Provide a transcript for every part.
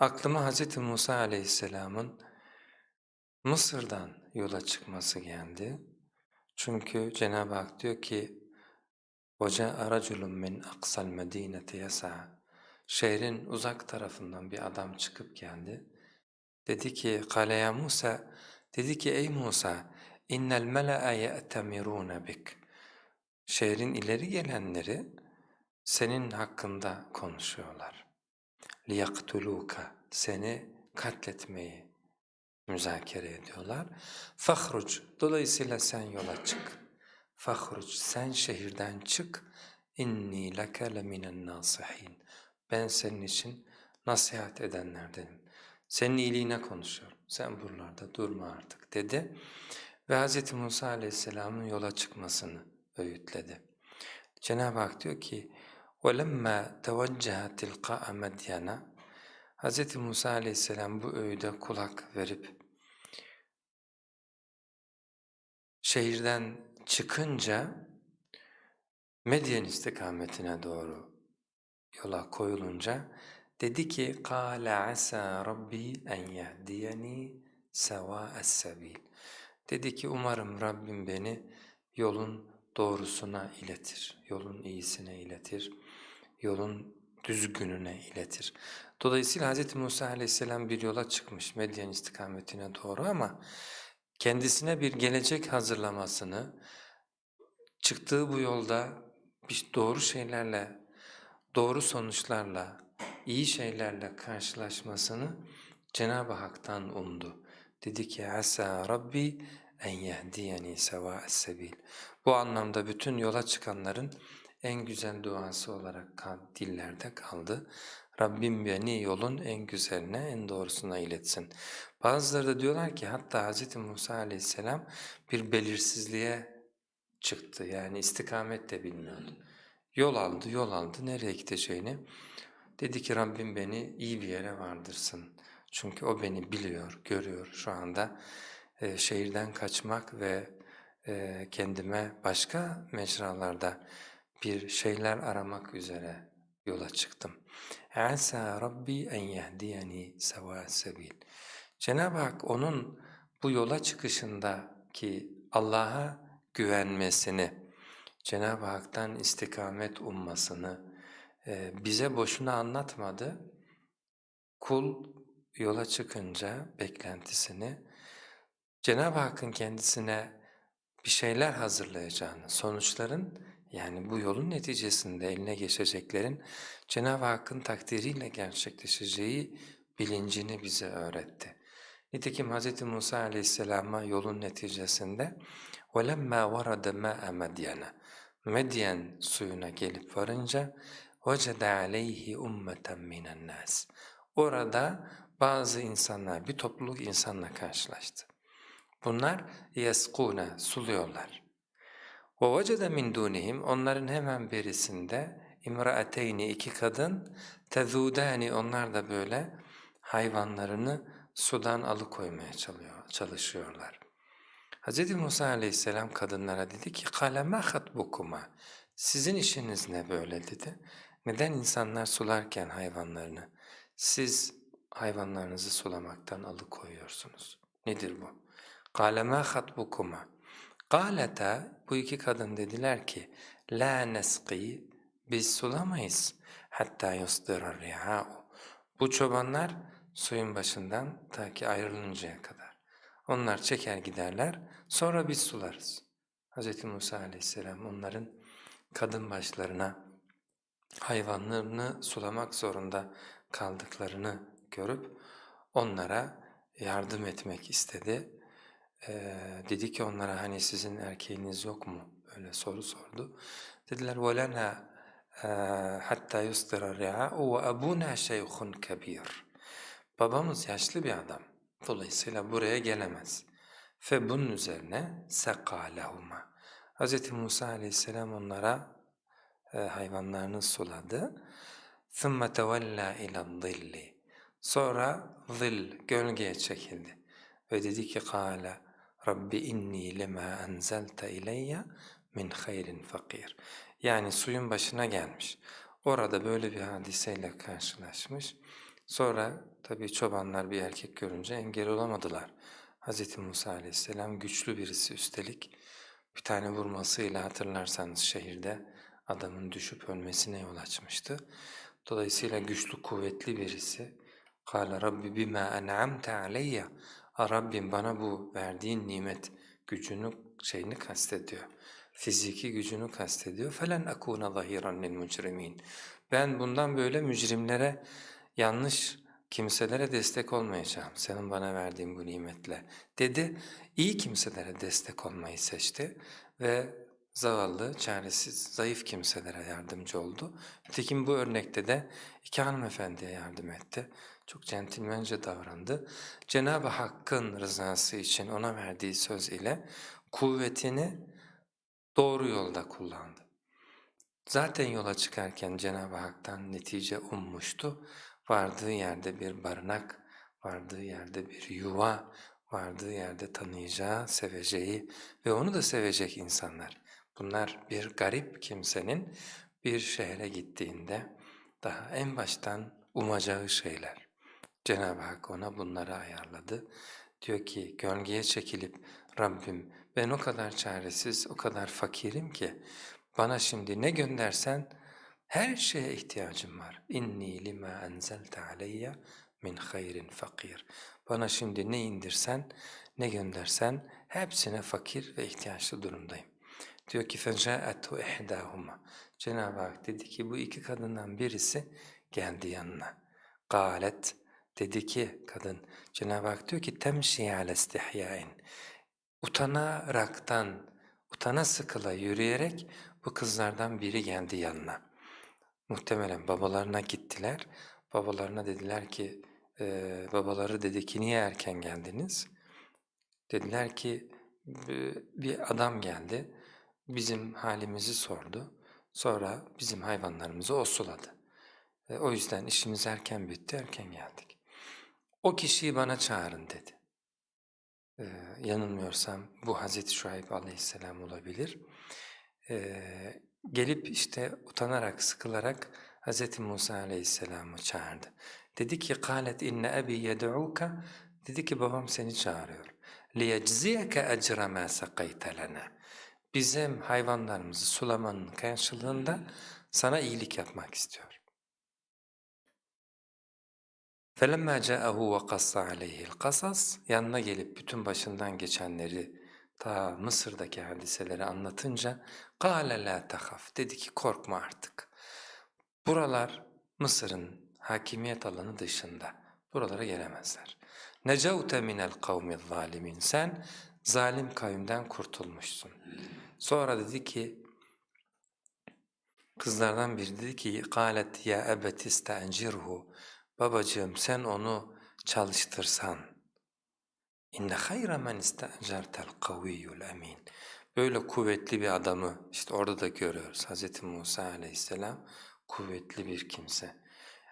Aklıma Hz. Musa aleyhisselamın Mısır'dan yola çıkması geldi. Çünkü Cenab-ı Hak diyor ki وَجَاءَ رَجُلٌ مِّنْ أَقْصَى الْمَد۪ينَةِ يَسَعَى Şehrin uzak tarafından bir adam çıkıp geldi. Dedi ki قَالَ ya Musa Dedi ki ey Musa innel mele'e ye'temirûne bik Şehrin ileri gelenleri senin hakkında konuşuyorlar. liyaktuluka seni katletmeyi müzakere ediyorlar. Fahruc dolayısıyla sen yola çık. Fahruc sen şehirden çık. İnni leke leminen nasihin. Ben senin için nasihat edenlerdenim. Senin iyiliğine konuşuyorum. Sen buralarda durma artık dedi. Ve Hz. Musa aleyhisselamın yola çıkmasını öğütledi. Cenab-ı Hak diyor ki وَلَمَّا تَوَجَّهَ تِلْقَاءَ مَدْيَنَا Hz. Musa aleyhisselam bu öğüde kulak verip şehirden çıkınca Medyen istikametine doğru yola koyulunca dedi ki قَالَ عَسَى رَبِّي اَنْ يَهْدِيَنِي سَوَاءَ السَّبِيلِ Dedi ki umarım Rabbim beni yolun doğrusuna iletir, yolun iyisine iletir, yolun düzgününe iletir. Dolayısıyla Hz. Musa aleyhisselam bir yola çıkmış Medyen istikametine doğru ama kendisine bir gelecek hazırlamasını, çıktığı bu yolda doğru şeylerle, doğru sonuçlarla, iyi şeylerle karşılaşmasını Cenab-ı Hak'tan umdu. Dedi ki asa Rabbi en yehdiyeni sevâ'es sebil. Bu anlamda bütün yola çıkanların en güzel duası olarak dillerde kaldı. Rabbim beni yolun en güzeline, en doğrusuna iletsin. Bazıları da diyorlar ki hatta Hz. Musa aleyhisselam bir belirsizliğe çıktı. Yani istikamet de bilmiyordu. Yol aldı, yol aldı. Nereye gideceğini dedi ki Rabbim beni iyi bir yere vardırsın. Çünkü o beni biliyor, görüyor şu anda. Ee, şehirden kaçmak ve e, kendime başka mecralarda bir şeyler aramak üzere yola çıktım. Asa Rabbi en yehdiyeni seva sebil. Cenab-ı Hak onun bu yola çıkışındaki Allah'a güvenmesini, Cenab-ı Hak'tan istikamet ummasını e, bize boşuna anlatmadı. Kul yola çıkınca beklentisini Cenab-ı Hakk'ın kendisine bir şeyler hazırlayacağını, sonuçların yani bu yolun neticesinde eline geçeceklerin Cenab-ı Hakk'ın takdiriyle gerçekleşeceği bilincini bize öğretti. Nitekim Hz. Musa aleyhisselama yolun neticesinde وَلَمَّا وَرَدَ مَاءَ مَدْيَنَ Medyen suyuna gelip varınca وَجَدَ عَلَيْهِ اُمَّةً مِنَ النَّاسِ Orada bazı insanlar, bir topluluk insanla karşılaştı. Bunlar yeskune suluyorlar. Ve vecede min onların hemen birisinde imraateyni iki kadın tezudani onlar da böyle hayvanlarını sudan alıkoymaya çalıyor, çalışıyorlar. Hz. Musa aleyhisselam kadınlara dedi ki kalema hatbukuma sizin işiniz ne böyle dedi. Neden insanlar sularken hayvanlarını siz hayvanlarınızı sulamaktan alıkoyuyorsunuz? Nedir bu? قَالَ مَا خَطْبُكُمَا قَالَتَا Bu iki kadın dediler ki لَا نَسْقِي Biz sulamayız. hatta يُصْدِرَ الرِّعَاءُ Bu çobanlar suyun başından ta ki ayrılıncaya kadar. Onlar çeker giderler, sonra biz sularız. Hz. Musa aleyhisselam onların kadın başlarına hayvanlarını sulamak zorunda kaldıklarını görüp onlara yardım etmek istedi. Ee, dedi ki onlara hani sizin erkeğiniz yok mu? Öyle soru sordu. Dediler وَلَنَا hatta yusdira ri'a'u ve abuna şeyhun kabir. Babamız yaşlı bir adam. Dolayısıyla buraya gelemez. Fe bunun üzerine sekalehuma. Hz. Musa aleyhisselam onlara e, hayvanlarını suladı. ثُمَّ تَوَلَّا اِلَى الظِّلِّ Sonra zil, gölgeye çekildi. Ve dedi ki قَالَ Rabbi inni lima enzelte ileyye min hayrin fakir. Yani suyun başına gelmiş. Orada böyle bir hadiseyle karşılaşmış. Sonra tabi Tabii çobanlar bir erkek görünce engel olamadılar. Hz. Musa aleyhisselam güçlü birisi üstelik. Bir tane vurmasıyla hatırlarsanız şehirde adamın düşüp ölmesine yol açmıştı. Dolayısıyla güçlü, kuvvetli birisi. قَالَ رَبِّ بِمَا أَنْعَمْتَ عَلَيَّ Ha Rabbim bana bu verdiğin nimet gücünü şeyini kastediyor. Fiziki gücünü kastediyor. Felen akuna zahiran lil mujrimin. Ben bundan böyle mücrimlere yanlış kimselere destek olmayacağım senin bana verdiğin bu nimetle dedi. İyi kimselere destek olmayı seçti ve zavallı, çaresiz, zayıf kimselere yardımcı oldu. Nitekim bu örnekte de iki hanımefendiye yardım etti. Çok centilmence davrandı. Cenab-ı Hakk'ın rızası için ona verdiği söz ile kuvvetini doğru yolda kullandı. Zaten yola çıkarken Cenab-ı Hak'tan netice ummuştu. Vardığı yerde bir barınak, vardığı yerde bir yuva, vardığı yerde tanıyacağı, seveceği ve onu da sevecek insanlar. Bunlar bir garip kimsenin bir şehre gittiğinde daha en baştan umacağı şeyler. Cenab-ı Hak ona bunları ayarladı. Diyor ki gölgeye çekilip Rabbim ben o kadar çaresiz, o kadar fakirim ki bana şimdi ne göndersen her şeye ihtiyacım var. İnni lima enzelte aleyye min hayrin fakir. Bana şimdi ne indirsen, ne göndersen hepsine fakir ve ihtiyaçlı durumdayım. Diyor ki فَجَاءَتْهُ اِحْدَاهُمَا Cenab-ı Hak dedi ki bu iki kadından birisi geldi yanına. Galet dedi ki kadın, Cenab-ı Hak diyor ki temşi ale istihyain. Utanaraktan, utana sıkıla yürüyerek bu kızlardan biri geldi yanına. Muhtemelen babalarına gittiler. Babalarına dediler ki, e, babaları dedi ki niye erken geldiniz? Dediler ki "E, bir adam geldi, bizim halimizi sordu. Sonra bizim hayvanlarımızı osuladı. E, o yüzden işimiz erken bitti, erken geldik O kişiyi bana çağırın dedi. Ee, yanılmıyorsam bu Hazreti Şuayb aleyhisselam olabilir. Ee, gelip işte utanarak, sıkılarak Hazreti Musa aleyhisselamı çağırdı. Dedi ki قَالَتْ اِنَّ اَبِي يَدْعُوكَ Dedi ki babam seni çağırıyor. لِيَجْزِيَكَ اَجْرَ مَا سَقَيْتَ لَنَا Bizim hayvanlarımızı sulamanın karşılığında sana iyilik yapmak istiyor. فَلَمَّا جَاءَهُ وَقَصَّ عَلَيْهِ الْقَصَص Yanına gelip bütün başından geçenleri, ta Mısır'daki hadiseleri anlatınca قَالَ لَا تَخَفْ Dedi ki korkma artık. Buralar Mısır'ın hakimiyet alanı dışında. Buralara gelemezler. نَجَوْتَ مِنَ الْقَوْمِ الظَّالِمِينَ Sen zalim kavimden kurtulmuşsun. Sonra dedi ki, kızlardan biri dedi ki قَالَتْ يَا أَبَتِ اسْتَأْجِرْهُ Babacığım sen onu çalıştırsan inne hayra men istacertel kaviyyul emin. Böyle kuvvetli bir adamı işte orada da görüyoruz. Hz. Musa aleyhisselam kuvvetli bir kimse.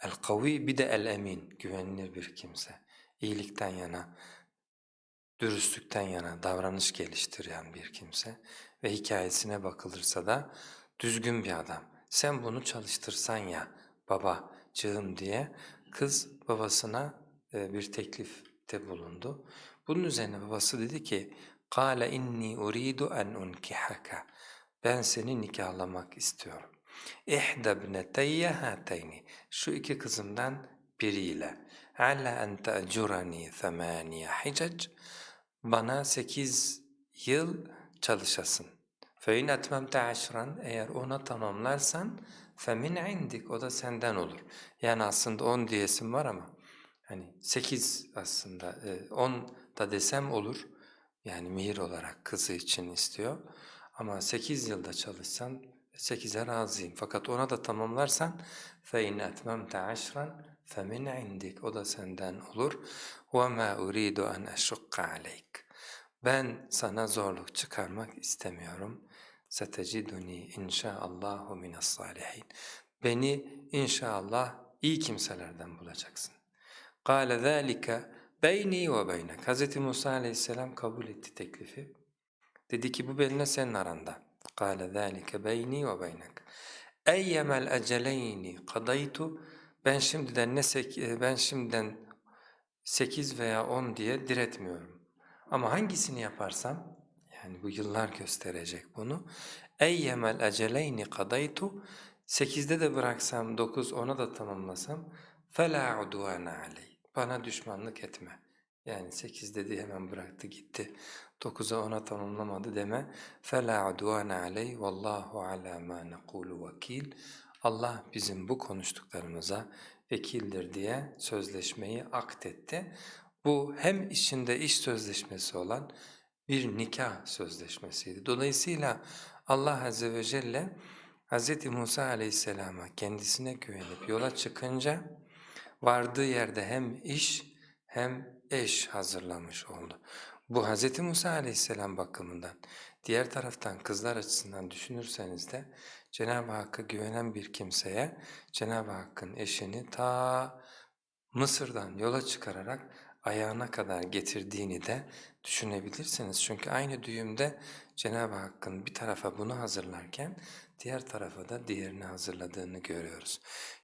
El kavi bir de el emin güvenilir bir kimse. İyilikten yana, dürüstlükten yana davranış geliştiren bir kimse ve hikayesine bakılırsa da düzgün bir adam. Sen bunu çalıştırsan ya babacığım diye Kız babasına e, bir teklifte bulundu. Bunun üzerine babası dedi ki قَالَ اِنِّي اُرِيدُ اَنْ اُنْكِحَكَ Ben seni nikahlamak istiyorum. اِحْدَ بْنَتَيَّ هَاتَيْنِ Şu iki kızımdan biriyle. عَلَى اَنْ تَأْجُرَنِي ثَمَانِيَ حِجَجْ Bana sekiz yıl çalışasın. فَاِنْ اَتْمَمْتَ عَشْرًا Eğer ona tamamlarsan femin indik o da senden olur. Yani aslında 10 diyesim var ama hani 8 aslında 10 e, da desem olur. Yani mihir olarak kızı için istiyor. Ama 8 yılda çalışsan 8'e razıyım. Fakat ona da tamamlarsan فَاِنْ اَتْمَمْتَ عَشْرًا femin indik o da senden olur. وَمَا اُرِيدُ أَنْ أَشُقَّ عَلَيْكَ Ben sana zorluk çıkarmak istemiyorum. seteciduni inşaallahu minas salihin. Beni inşallah iyi kimselerden bulacaksın. Kâle zâlike beyni ve beynek. Hz. Musa aleyhisselam kabul etti teklifi. Dedi ki bu benimle senin aranda. Kâle zâlike beyni ve beynek. Eyyemel eceleyni kadaytu. Ben şimdiden ne sek e, ben şimdiden 8 veya 10 diye diretmiyorum. Ama hangisini yaparsam yani bu yıllar gösterecek bunu. Eyyemel eceleyni kadaytu, 8'de de bıraksam, 9, 10'a da tamamlasam, فَلَا عُدُوَانَ عَلَيْهِ Bana düşmanlık etme. Yani 8 dedi hemen bıraktı gitti. 9'a 10'a tamamlamadı deme. فَلَا عُدُوَانَ عَلَيْهِ وَاللّٰهُ عَلَى مَا نَقُولُ وَكِيلٌ Allah bizim bu konuştuklarımıza vekildir diye sözleşmeyi akdetti. Bu hem içinde iş sözleşmesi olan bir nikah sözleşmesiydi. Dolayısıyla Allah Azze ve Celle Hz. Musa Aleyhisselam'a kendisine güvenip yola çıkınca vardığı yerde hem iş hem eş hazırlamış oldu. Bu Hz. Musa Aleyhisselam bakımından. Diğer taraftan kızlar açısından düşünürseniz de Cenab-ı Hakk'a güvenen bir kimseye Cenab-ı Hakk'ın eşini ta Mısır'dan yola çıkararak ayağına kadar getirdiğini de düşünebilirsiniz. Çünkü aynı düğümde Cenab-ı Hakk'ın bir tarafa bunu hazırlarken diğer tarafa da diğerini hazırladığını görüyoruz.